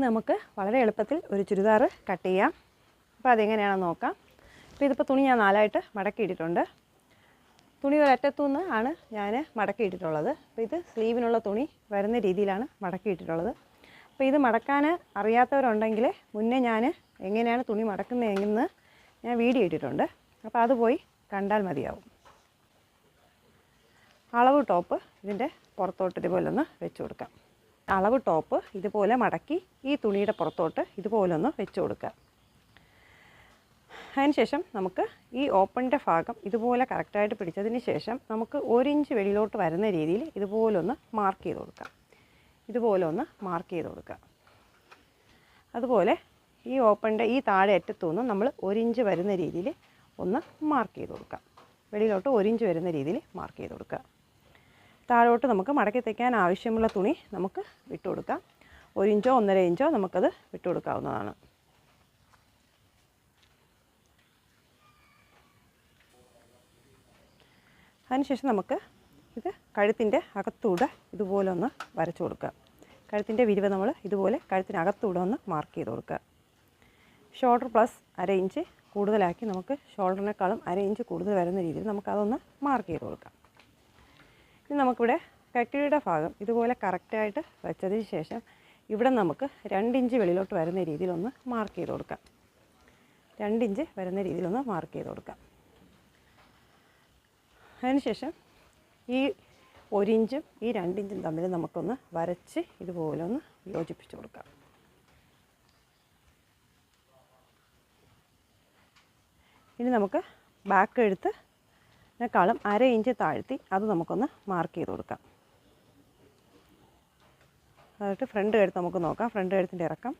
നമുക്ക് വളരെ എളുപ്പത്തിൽ ഒരു ചുരിദാർ കട്ട് ചെയ്യാം. അപ്പോൾ അതെങ്ങനെയാണെന്ന് നോക്കാം. അപ്പോൾ ഇതിപ്പോൾ തുണി ഞാൻ നാലായിട്ട് മടക്കിയിട്ടിട്ടുണ്ട്. തുണി ഒരറ്റത്തു നിന്ന് ആണ് ഞാൻ മടക്കിയിട്ടിട്ടുള്ളത്. അപ്പോൾ ഇത് സ്ലീവിനുള്ള തുണി വരുന്ന രീതിയിലാണ് മടക്കിയിട്ടിട്ടുള്ളത്. അപ്പോൾ ഇത് മടക്കാൻ അറിയാത്തവരുണ്ടെങ്കിൽ മുന്നേ ഞാൻ എങ്ങനെയാണ് തുണി മടക്കുന്നതെന്ന് ഞാൻ വീഡിയോ ഇട്ടിട്ടുണ്ട്. അപ്പോൾ അത് പോയി കണ്ടാൽ മതിയാവും. അളവ് ടോപ്പ് ഇതിന്റെ പുറത്തോട്ട് ഇതുപോലൊന്ന് വെച്ച് കൊടുക്കാം. അളവ് ടോപ്പ് ഇതുപോലെ മടക്കി ഈ തുണിയുടെ പുറത്തോട്ട് ഇതുപോലെ ഒന്ന് വെച്ച് കൊടുക്കുക. അതിനുശേഷം നമുക്ക് ഈ ഓപ്പണിന്റെ ഭാഗം ഇതുപോലെ കറക്റ്റായിട്ട് പിടിച്ചതിന് ശേഷം നമുക്ക് ഒരിഞ്ച് വെളിയിലോട്ട് വരുന്ന രീതിയിൽ ഇതുപോലെ ഒന്ന് മാർക്ക് ചെയ്ത് കൊടുക്കാം. ഇതുപോലെ ഒന്ന് മാർക്ക് ചെയ്ത് കൊടുക്കുക അതുപോലെ ഈ ഓപ്പണിന്റെ ഈ താഴെ അറ്റത്തു നിന്നും നമ്മൾ ഒരിഞ്ച് വരുന്ന രീതിയിൽ ഒന്ന് മാർക്ക് ചെയ്ത് കൊടുക്കാം. വെളിയിലോട്ട് ഒരിഞ്ച് വരുന്ന രീതിയിൽ മാർക്ക് ചെയ്ത് കൊടുക്കുക താഴോട്ട് നമുക്ക് മടക്കി തയ്ക്കാൻ ആവശ്യമുള്ള തുണി നമുക്ക് വിട്ടു കൊടുക്കാം ഇഞ്ചോ ഒന്നര ഇഞ്ചോ നമുക്കത് വിട്ടു കൊടുക്കാവുന്നതാണ് അതിനുശേഷം നമുക്ക് ഇത് കഴുത്തിന്റെ അകത്തൂടെ ഇതുപോലെ ഒന്ന് വരച്ചു കൊടുക്കുക. കഴുത്തിന്റെ വിരിവ് നമ്മൾ ഇതുപോലെ കഴുത്തിനകത്തൂടെ ഒന്ന് മാർക്ക് ചെയ്ത് കൊടുക്കുക. ഷോൾഡർ പ്ലസ് അര ഇഞ്ച് കൂടുതലാക്കി നമുക്ക് ഷോൾഡറിനേക്കാളും അര ഇഞ്ച് കൂടുതൽ വരുന്ന രീതിയിൽ നമുക്കതൊന്ന് മാർക്ക് ചെയ്ത് കൊടുക്കാം. ഇനി നമുക്കിവിടെ കക്കിഴിയുടെ ഭാഗം ഇതുപോലെ കറക്റ്റായിട്ട് വെച്ചതിന് ശേഷം ഇവിടെ നമുക്ക് രണ്ടിഞ്ച് വെളിയിലോട്ട് വരുന്ന രീതിയിലൊന്ന് മാർക്ക് ചെയ്ത് കൊടുക്കാം. രണ്ടിഞ്ച് വരുന്ന രീതിയിലൊന്ന് മാർക്ക് ചെയ്ത് കൊടുക്കാം. അതിനുശേഷം ഈ ഒരിഞ്ചും ഈ രണ്ടിഞ്ചും തമ്മിൽ നമുക്കൊന്ന് വരച്ച് ഇതുപോലെ ഒന്ന് യോജിപ്പിച്ച് കൊടുക്കാം. ഇനി നമുക്ക് ബാക്ക് എഴുത്ത് ക്കാളും അര ഇഞ്ച് താഴ്ത്തി അത് നമുക്കൊന്ന് മാർക്ക് ചെയ്ത് കൊടുക്കാം. അതായിട്ട് ഫ്രണ്ട് കഴുത്ത് നമുക്ക് നോക്കാം. ഫ്രണ്ട് കഴുത്തിന്റെ ഇറക്കം.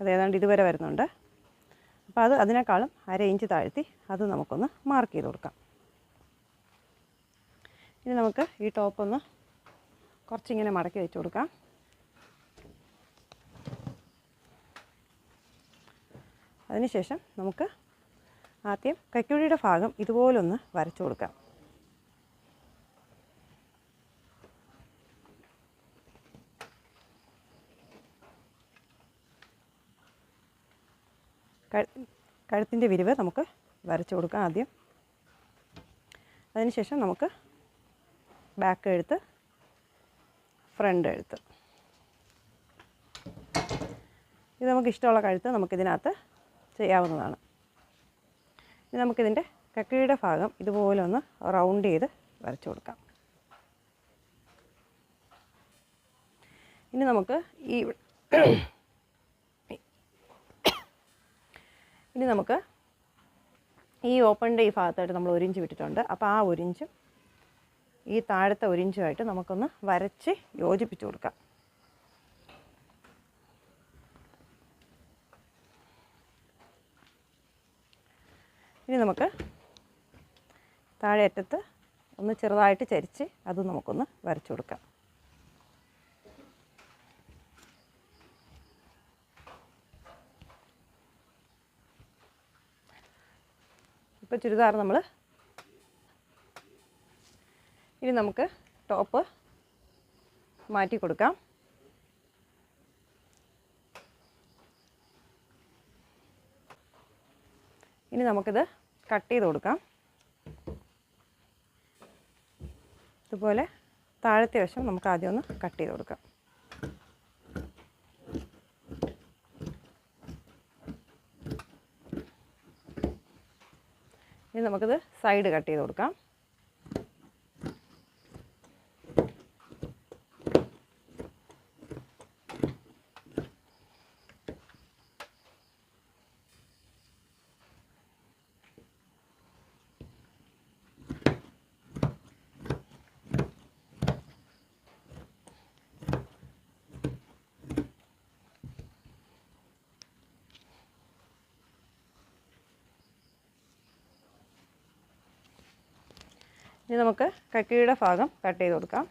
അതേതാണ്ട് ഇതുവരെ വരുന്നുണ്ട്. അപ്പോൾ അത് അതിനേക്കാളും അര ഇഞ്ച് താഴ്ത്തി അത് നമുക്കൊന്ന് മാർക്ക് ചെയ്ത് കൊടുക്കാം. ഇനി നമുക്ക് ഈ ടോപ്പൊന്ന് കുറച്ചിങ്ങനെ മടക്കി വെച്ച് കൊടുക്കാം. അതിനുശേഷം നമുക്ക് ആദ്യം കൈക്കുഴിയുടെ ഭാഗം ഇതുപോലൊന്ന് വരച്ചു കൊടുക്കാം. കഴുത്തിന്റെ വിരിവ് നമുക്ക് വരച്ചു കൊടുക്കാം ആദ്യം. അതിനുശേഷം നമുക്ക് ബാക്ക് എഴുത്ത് ഫ്രണ്ട് എഴുത്ത്. ഇത് നമുക്ക് ഇഷ്ടമുള്ള കഴുത്ത് നമുക്കിതിനകത്ത് ചെയ്യാവുന്നതാണ്. ഇനി നമുക്കിതിന്റെ കക്കിയുടെ ഭാഗം ഇതുപോലെ ഒന്ന് റൗണ്ട് ചെയ്ത് വരച്ചു കൊടുക്കാം. ഇനി നമുക്ക് ഈ ഇനി നമുക്ക് ഈ ഓപ്പണിന്റെ ഈ ഭാഗത്തായിട്ട് നമ്മൾ ഒരിഞ്ച് വിട്ടിട്ടുണ്ട്. അപ്പോൾ ആ ഒരിഞ്ചും ഈ താഴത്തെ ഒരിഞ്ചുമായിട്ട് നമുക്കൊന്ന് വരച്ച് യോജിപ്പിച്ച് കൊടുക്കാം. ഇനി നമുക്ക് താഴെ അറ്റത്ത് ഒന്ന് ചെറുതായിട്ട് ചരിച്ച് അത് നമുക്കൊന്ന് വരച്ചു കൊടുക്കാം. ഇപ്പോൾ ചുരിദാർ നമ്മൾ ഇനി നമുക്ക് ടോപ്പ് മാറ്റി കൊടുക്കാം. ഇനി നമുക്കിത് കട്ട് ചെയ്ത് കൊടുക്കാം. ഇതുപോലെ താഴത്തെ വശം നമുക്ക് ആദ്യം ഒന്ന് കട്ട് ചെയ്ത് കൊടുക്കാം. ഇനി നമുക്കിത് സൈഡ് കട്ട് ചെയ്ത് കൊടുക്കാം. ഇനി നമുക്ക് കക്കിയുടെ ഭാഗം കട്ട് ചെയ്ത് കൊടുക്കാം.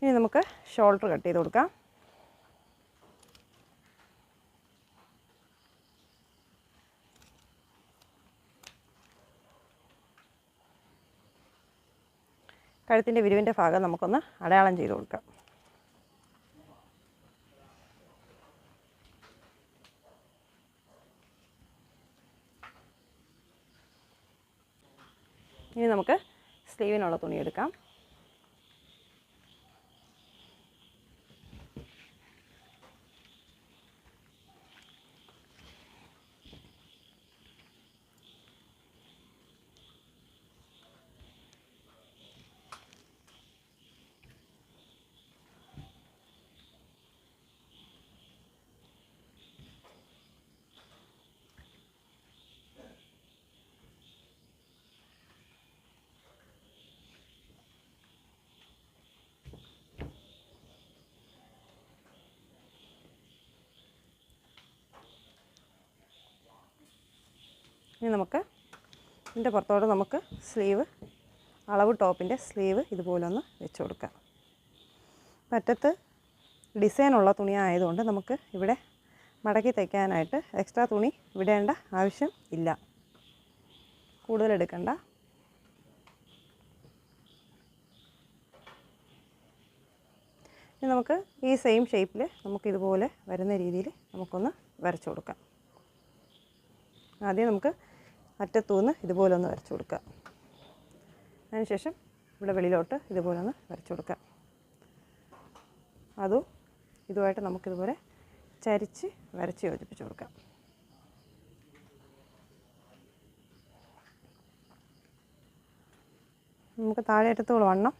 ഇനി നമുക്ക് ഷോൾഡർ കട്ട് ചെയ്ത് കൊടുക്കാം. കഴുത്തിന്റെ വിരിവിന്റെ ഭാഗം നമുക്കൊന്ന് അടയാളം ചെയ്ത് കൊടുക്കാം. ഇനി നമുക്ക് സ്ലീവിനുള്ള തുണി എടുക്കാം. ഇനി നമുക്ക് ഇതിന്റെ പുറത്തോട്ട് നമുക്ക് സ്ലീവ് അളവ് ടോപ്പിന്റെ സ്ലീവ് ഇതുപോലെ ഒന്ന് വെച്ച് കൊടുക്കാം. മറ്റത്ത് ഡിസൈനുള്ള തുണി ആയതുകൊണ്ട് നമുക്ക് ഇവിടെ മടക്കി തയ്ക്കാനായിട്ട് എക്സ്ട്രാ തുണി വിടേണ്ട ആവശ്യം ഇല്ല. കൂടുതൽ എടുക്കണ്ട. ഇനി നമുക്ക് ഈ സെയിം ഷേപ്പിൽ നമുക്കിതുപോലെ വരുന്ന രീതിയിൽ നമുക്കൊന്ന് വരച്ചു കൊടുക്കാം. ആദ്യം നമുക്ക് അറ്റത്തുനിന്ന് ഇതുപോലെ ഒന്ന് വരച്ചു കൊടുക്കുക. അതിനുശേഷം ഇവിടെ വെളിയിലോട്ട് ഇതുപോലെ ഒന്ന് വരച്ചു കൊടുക്കുക. അതും ഇതുമായിട്ട് നമുക്കിതുപോലെ ചരിച്ച് വരച്ച് യോജിപ്പിച്ച് കൊടുക്കാം. നമുക്ക് താഴെ അറ്റത്തോളം വണ്ണം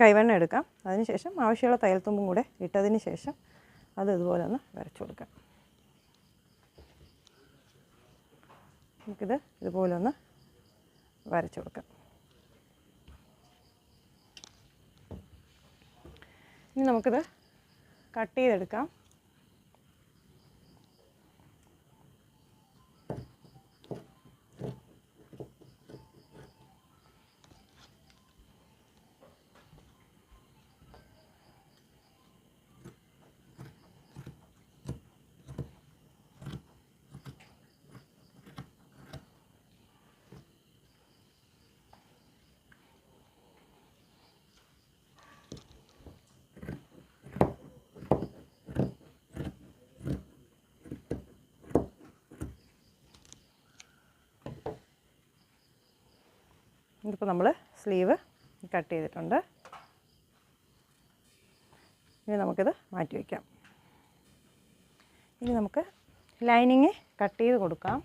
കൈവെണ്ണ എടുക്കാം. അതിനുശേഷം ആവശ്യമുള്ള തയ്യൽത്തുമ്പും കൂടെ ഇട്ടതിന് ശേഷം അത് ഇതുപോലെ ഒന്ന് വരച്ചു കൊടുക്കാം. നമുക്കിത് ഇതുപോലെ ഒന്ന് വരച്ചു കൊടുക്കാം. ഇനി നമുക്കിത് കട്ട് ചെയ്തെടുക്കാം. ഇതിപ്പോൾ നമ്മൾ സ്ലീവ് കട്ട് ചെയ്തിട്ടുണ്ട്. ഇനി നമുക്കിത് മാറ്റി വയ്ക്കാം. ഇനി നമുക്ക് ലൈനിങ് കട്ട് ചെയ്ത് കൊടുക്കാം.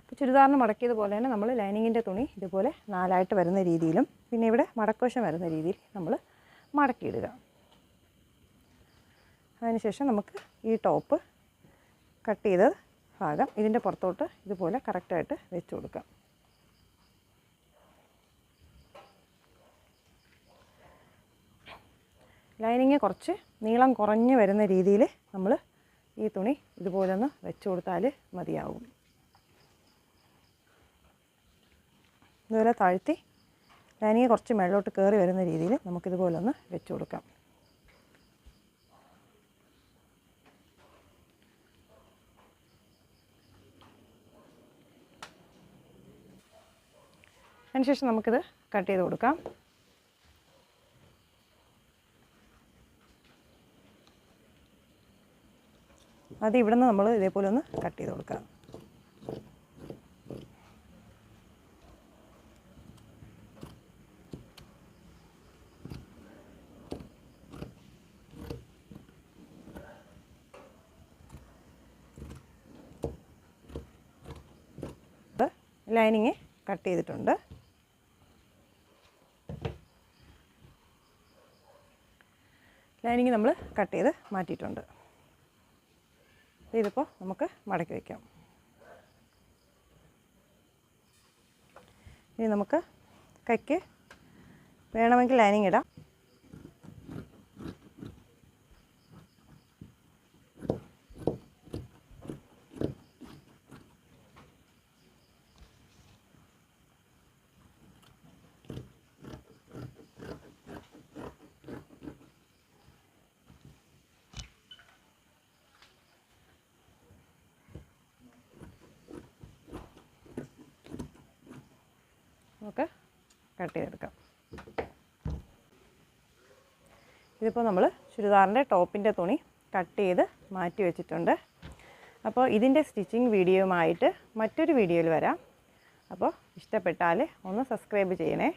ഇപ്പോൾ ചുരിദാറിന് മടക്കിയതുപോലെ തന്നെ നമ്മൾ ലൈനിങ്ങിന്റെ തുണി ഇതുപോലെ നാലായിട്ട് വരുന്ന രീതിയിലും പിന്നെ ഇവിടെ മടക്കുവശം വരുന്ന രീതിയിൽ നമ്മൾ മടക്കിയിടുക. അതിനുശേഷം നമുക്ക് ഈ ടോപ്പ് കട്ട് ചെയ്ത ഭാഗം ഇതിന്റെ പുറത്തോട്ട് ഇതുപോലെ കറക്റ്റായിട്ട് വെച്ച് കൊടുക്കാം. ലൈനിങ് കുറച്ച് നീളം കുറഞ്ഞ് വരുന്ന രീതിയിൽ നമ്മൾ ഈ തുണി ഇതുപോലെ ഒന്ന് വെച്ച് കൊടുത്താൽ മതിയാവും. ഇതുപോലെ താഴ്ത്തി ലൈനിങ് കുറച്ച് മേളിലോട്ട് കയറി വരുന്ന രീതിയിൽ നമുക്കിതുപോലെ ഒന്ന് വെച്ച് കൊടുക്കാം. അതിനുശേഷം നമുക്കിത് കട്ട് ചെയ്ത് കൊടുക്കാം. അത് ഇവിടെ നിന്ന് നമ്മൾ ഇതേപോലെ ഒന്ന് കട്ട് ചെയ്ത് കൊടുക്കാം. ലൈനിങ് കട്ട് ചെയ്തിട്ടുണ്ട്. ലൈനിങ് നമ്മൾ കട്ട് ചെയ്ത് മാറ്റിയിട്ടുണ്ട്. ഇതിപ്പോൾ നമുക്ക് മടക്കി വയ്ക്കാം ഇനി നമുക്ക് കൈക്ക് വേണമെങ്കിൽ ലൈനിങ് ഇടാം. കട്ട് ചെയ്തെടുക്കാം. ഇതിപ്പോൾ നമ്മൾ ചുരിദാറിന്റെ ടോപ്പിന്റെ തുണി കട്ട് ചെയ്ത് മാറ്റി വെച്ചിട്ടുണ്ട്. അപ്പോൾ ഇതിന്റെ സ്റ്റിച്ചിങ് വീഡിയോയുമായിട്ട് മറ്റൊരു വീഡിയോയിൽ വരാം. അപ്പോൾ ഇഷ്ടപ്പെട്ടാൽ ഒന്ന് സബ്സ്ക്രൈബ് ചെയ്യണേ.